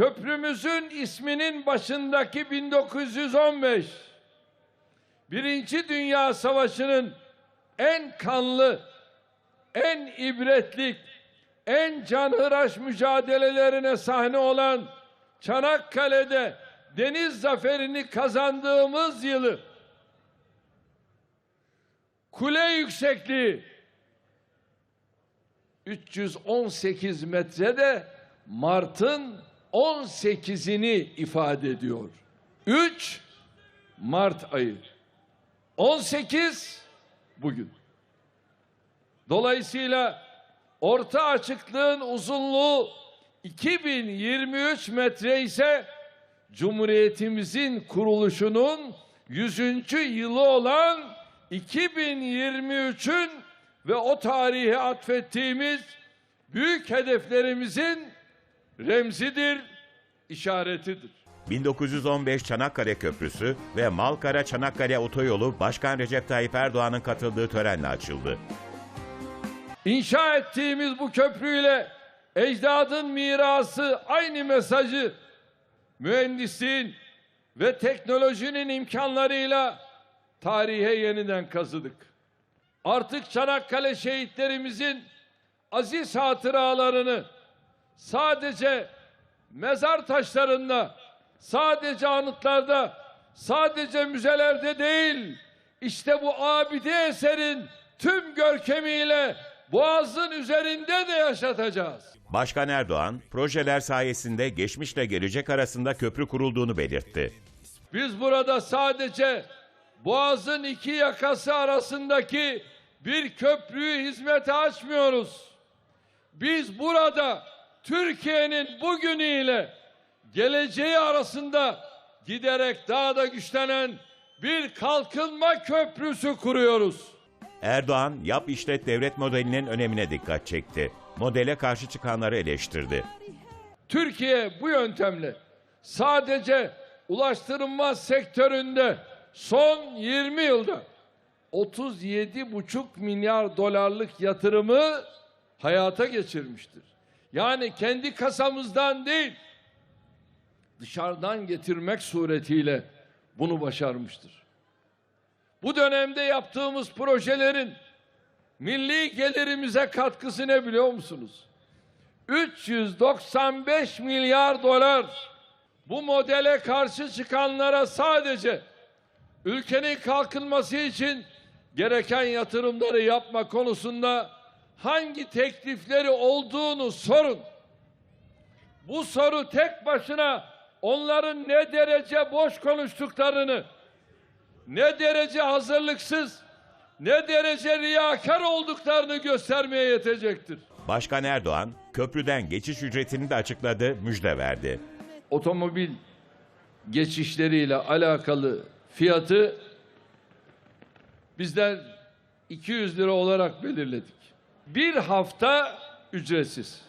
köprümüzün isminin başındaki 1915 Birinci Dünya Savaşı'nın en kanlı, en ibretlik, en canhıraş mücadelelerine sahne olan Çanakkale'de deniz zaferini kazandığımız yılı kule yüksekliği 318 metrede Mart'ın 18'ini ifade ediyor. 3 Mart ayı. 18 bugün. Dolayısıyla orta açıklığın uzunluğu 2023 metre ise Cumhuriyetimizin kuruluşunun 100. yılı olan 2023'ün ve o tarihe atfettiğimiz büyük hedeflerimizin remzidir, işaretidir. 1915 Çanakkale Köprüsü ve Malkara Çanakkale Otoyolu Başkan Recep Tayyip Erdoğan'ın katıldığı törenle açıldı. İnşa ettiğimiz bu köprüyle ecdadın mirası aynı mesajı mühendisliğin ve teknolojinin imkanlarıyla tarihe yeniden kazıdık. Artık Çanakkale şehitlerimizin aziz hatıralarını sadece mezar taşlarında, sadece anıtlarda, sadece müzelerde değil, işte bu abide eserin tüm görkemiyle Boğaz'ın üzerinde de yaşatacağız. Başkan Erdoğan, projeler sayesinde geçmişle gelecek arasında köprü kurulduğunu belirtti. Biz burada sadece Boğaz'ın iki yakası arasındaki bir köprüyü hizmete açmıyoruz. Biz burada Türkiye'nin bugünüyle geleceği arasında giderek daha da güçlenen bir kalkınma köprüsü kuruyoruz. Erdoğan, yap işlet devlet modelinin önemine dikkat çekti. Modele karşı çıkanları eleştirdi. Türkiye bu yöntemle sadece ulaştırma sektöründe son 20 yılda 37,5 milyar dolarlık yatırımı hayata geçirmiştir. Yani kendi kasamızdan değil, dışarıdan getirmek suretiyle bunu başarmıştır. Bu dönemde yaptığımız projelerin milli gelirimize katkısı ne biliyor musunuz? 395 milyar dolar bu modele karşı çıkanlara sadece ülkenin kalkınması için gereken yatırımları yapma konusunda hangi teklifleri olduğunu sorun. Bu soru tek başına onların ne derece boş konuştuklarını, ne derece hazırlıksız, ne derece riyakar olduklarını göstermeye yetecektir. Başkan Erdoğan, köprüden geçiş ücretini de açıkladı, müjde verdi. otomobil geçişleriyle alakalı fiyatı bizler 200 lira olarak belirledik. Bir hafta ücretsiz.